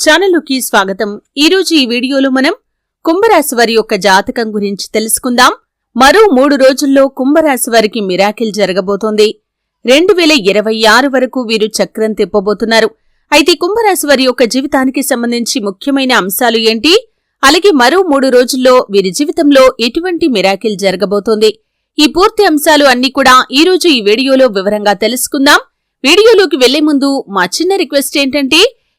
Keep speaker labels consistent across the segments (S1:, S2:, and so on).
S1: ఛానల్లోకి స్వాగతం. ఈరోజు ఈ వీడియోలో మనం కుంభరాశి వారి యొక్క జాతకం గురించి తెలుసుకుందాం. మరో మూడు రోజుల్లో కుంభరాశి వారికి మిరాకిల్ జరగబోతోంది. రెండు వేల ఇరవై ఆరు వరకు వీరు చక్రం తిప్పబోతున్నారు. అయితే కుంభరాశి వారి యొక్క జీవితానికి సంబంధించి ముఖ్యమైన అంశాలు ఏంటి? అలాగే మరో మూడు రోజుల్లో వీరి జీవితంలో ఎటువంటి మిరాకిల్ జరగబోతోంది? ఈ పూర్తి అంశాలు అన్ని కూడా ఈ రోజు ఈ వీడియోలో వివరంగా తెలుసుకుందాం. వీడియోలోకి వెళ్ళే ముందు మా చిన్న రిక్వెస్ట్ ఏంటంటే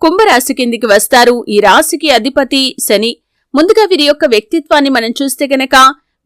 S1: కుంభరాశి కిందికి వస్తారు. ఈ రాశికి అధిపతి శని. ముందుగా వీరి యొక్క వ్యక్తిత్వాన్ని మనం చూస్తే గనక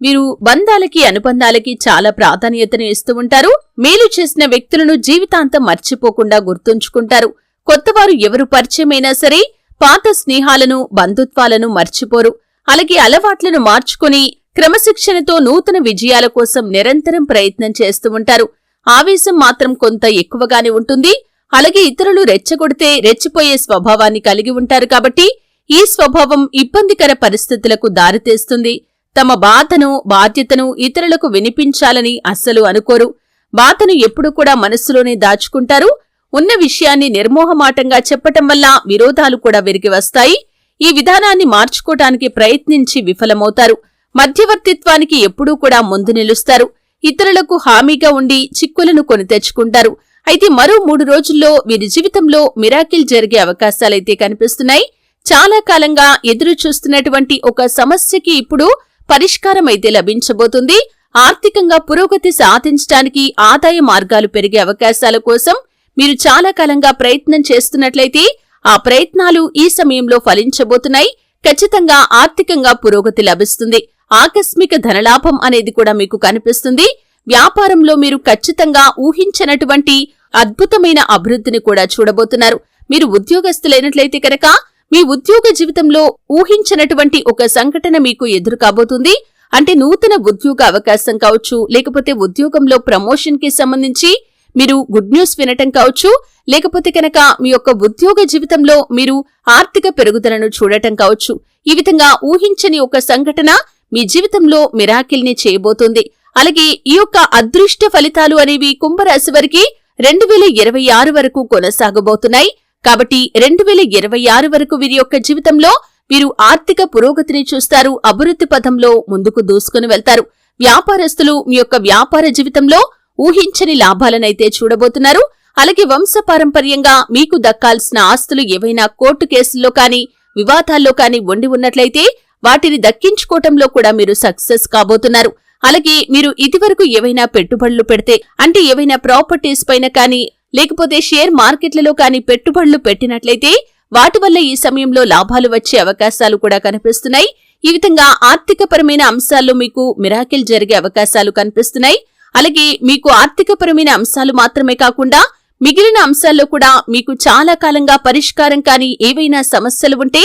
S1: వీరు బంధాలకి అనుబంధాలకి చాలా ప్రాధాన్యతను ఇస్తూ ఉంటారు. మేలు చేసిన వ్యక్తులను జీవితాంతం మర్చిపోకుండా గుర్తుంచుకుంటారు. కొత్తవారు ఎవరు పరిచయమైనా సరే పాత స్నేహాలను బంధుత్వాలను మర్చిపోరు. అలాగే అలవాట్లను మార్చుకుని క్రమశిక్షణతో నూతన విజయాల కోసం నిరంతరం ప్రయత్నం చేస్తూ ఉంటారు. ఆవేశం మాత్రం కొంత ఎక్కువగానే ఉంటుంది. అలాగే ఇతరులు రెచ్చగొడితే రెచ్చిపోయే స్వభావాన్ని కలిగి ఉంటారు కాబట్టి ఈ స్వభావం ఇబ్బందికర పరిస్థితులకు దారితీస్తుంది. తమ బాధను బాధ్యతను ఇతరులకు వినిపించాలని అస్సలు అనుకోరు. బాధను ఎప్పుడు కూడా మనస్సులోనే దాచుకుంటారు. ఉన్న విషయాన్ని నిర్మోహమాటంగా చెప్పటం వల్ల విరోధాలు కూడా విరిగి వస్తాయి. ఈ విధానాన్ని మార్చుకోటానికి ప్రయత్నించి విఫలమవుతారు. మధ్యవర్తిత్వానికి ఎప్పుడూ కూడా ముందు నిలుస్తారు. ఇతరులకు హామీగా ఉండి చిక్కులను కొని తెచ్చుకుంటారు. అయితే మరో మూడు రోజుల్లో వీరి జీవితంలో మిరాకిల్ జరిగే అవకాశాలైతే కనిపిస్తున్నాయి. చాలా కాలంగా ఎదురు చూస్తున్నటువంటి ఒక సమస్యకి ఇప్పుడు పరిష్కారం అయితే లభించబోతుంది. ఆర్థికంగా పురోగతి సాధించడానికి ఆదాయ మార్గాలు పెరిగే అవకాశాల కోసం మీరు చాలా కాలంగా ప్రయత్నం చేస్తున్నట్లయితే ఆ ప్రయత్నాలు ఈ సమయంలో ఫలించబోతున్నాయి. ఖచ్చితంగా ఆర్థికంగా పురోగతి లభిస్తుంది. ఆకస్మిక ధనలాభం అనేది కూడా మీకు కనిపిస్తుంది. వ్యాపారంలో మీరు ఖచ్చితంగా ఊహించనటువంటి అద్భుతమైన అభివృద్ధిని కూడా చూడబోతున్నారు. మీరు ఉద్యోగస్తులైనట్లయితే కనుక మీ ఉద్యోగ జీవితంలో ఊహించనటువంటి ఒక సంఘటన మీకు ఎదురు కాబోతుంది అంటే నూతన ఉద్యోగ అవకాశం కావచ్చు లేకపోతే ఉద్యోగంలో ప్రమోషన్కి సంబంధించి మీరు గుడ్ న్యూస్ వినటం కావచ్చు లేకపోతే కనుక మీ యొక్క ఉద్యోగ జీవితంలో మీరు ఆర్థిక పెరుగుదలను చూడటం కావచ్చు. ఈ విధంగా ఊహించని ఒక సంఘటన మీ జీవితంలో మిరాకిల్ని చేయబోతుంది. అలాగే ఈ యొక్క అదృష్ట ఫలితాలు అనేవి కుంభరాశి వారికి రెండు వేల ఇరవై ఆరు వరకు కొనసాగబోతున్నాయి. కాబట్టి రెండు వేల ఇరవై ఆరు వరకు వీరి యొక్క జీవితంలో వీరు ఆర్థిక పురోగతిని చూస్తారు అభివృద్ధి పథంలో ముందుకు దూసుకుని వెళ్తారు. వ్యాపారస్తులు మీ యొక్క వ్యాపార జీవితంలో ఊహించని లాభాలనైతే చూడబోతున్నారు. అలాగే వంశపారంపర్యంగా మీకు దక్కాల్సిన ఆస్తులు ఏవైనా కోర్టు కేసుల్లో కానీ వివాదాల్లో కానీ ఉండి ఉన్నట్లయితే వాటిని దక్కించుకోవటంలో కూడా మీరు సక్సెస్ కాబోతున్నారు. అలాగే మీరు ఇదివరకు ఏవైనా పెట్టుబడులు పెడితే అంటే ఏవైనా ప్రాపర్టీస్ పైన కానీ లేకపోతే షేర్ మార్కెట్లలో కానీ పెట్టుబడులు పెట్టినట్లయితే వాటి వల్ల ఈ సమయంలో లాభాలు వచ్చే అవకాశాలు కూడా కనిపిస్తున్నాయి. ఈ విధంగా ఆర్థికపరమైన అంశాల్లో మీకు మిరాకిల్ జరిగే అవకాశాలు కనిపిస్తున్నాయి. అలాగే మీకు ఆర్థికపరమైన అంశాలు మాత్రమే కాకుండా మిగిలిన అంశాల్లో కూడా మీకు చాలా కాలంగా పరిష్కారం కాని ఏవైనా సమస్యలు ఉంటే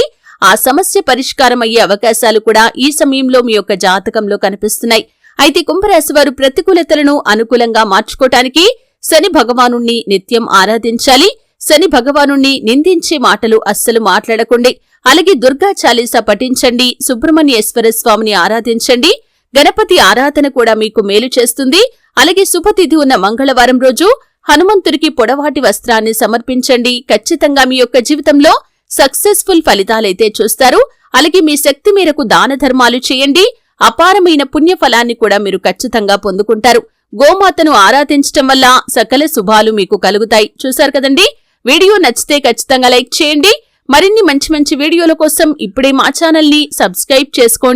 S1: ఆ సమస్య పరిష్కారం అయ్యే అవకాశాలు కూడా ఈ సమయంలో మీ యొక్క జాతకంలో కనిపిస్తున్నాయి. అయితే కుంభరాశి వారు ప్రతికూలతలను అనుకూలంగా మార్చుకోటానికి శని భగవాను నిత్యం ఆరాధించాలి. శని భగవాను నిందించే మాటలు అస్సలు మాట్లాడకండి. అలాగే దుర్గా చాలీసా పఠించండి. సుబ్రహ్మణ్యేశ్వర స్వామిని ఆరాధించండి. గణపతి ఆరాధన కూడా మీకు మేలు చేస్తుంది. అలాగే శుభతిథి ఉన్న మంగళవారం రోజు హనుమంతుడికి పొడవాటి వస్త్రాన్ని సమర్పించండి. ఖచ్చితంగా మీ యొక్క జీవితంలో సక్సెస్ఫుల్ ఫలితాలైతే చూస్తారు. అలాగే మీ శక్తి మేరకు దాన ధర్మాలు చేయండి. అపారమైన పుణ్యఫలాన్ని కూడా మీరు ఖచ్చితంగా పొందుకుంటారు. గోమాతను ఆరాధించటం వల్ల సకల శుభాలు మీకు కలుగుతాయి. చూశారు కదండి? వీడియో నచ్చితే ఖచ్చితంగా లైక్ చేయండి. మరిన్ని మంచి మంచి వీడియోల కోసం ఇప్పుడే మా ఛానల్ని సబ్స్క్రైబ్ చేసుకోండి.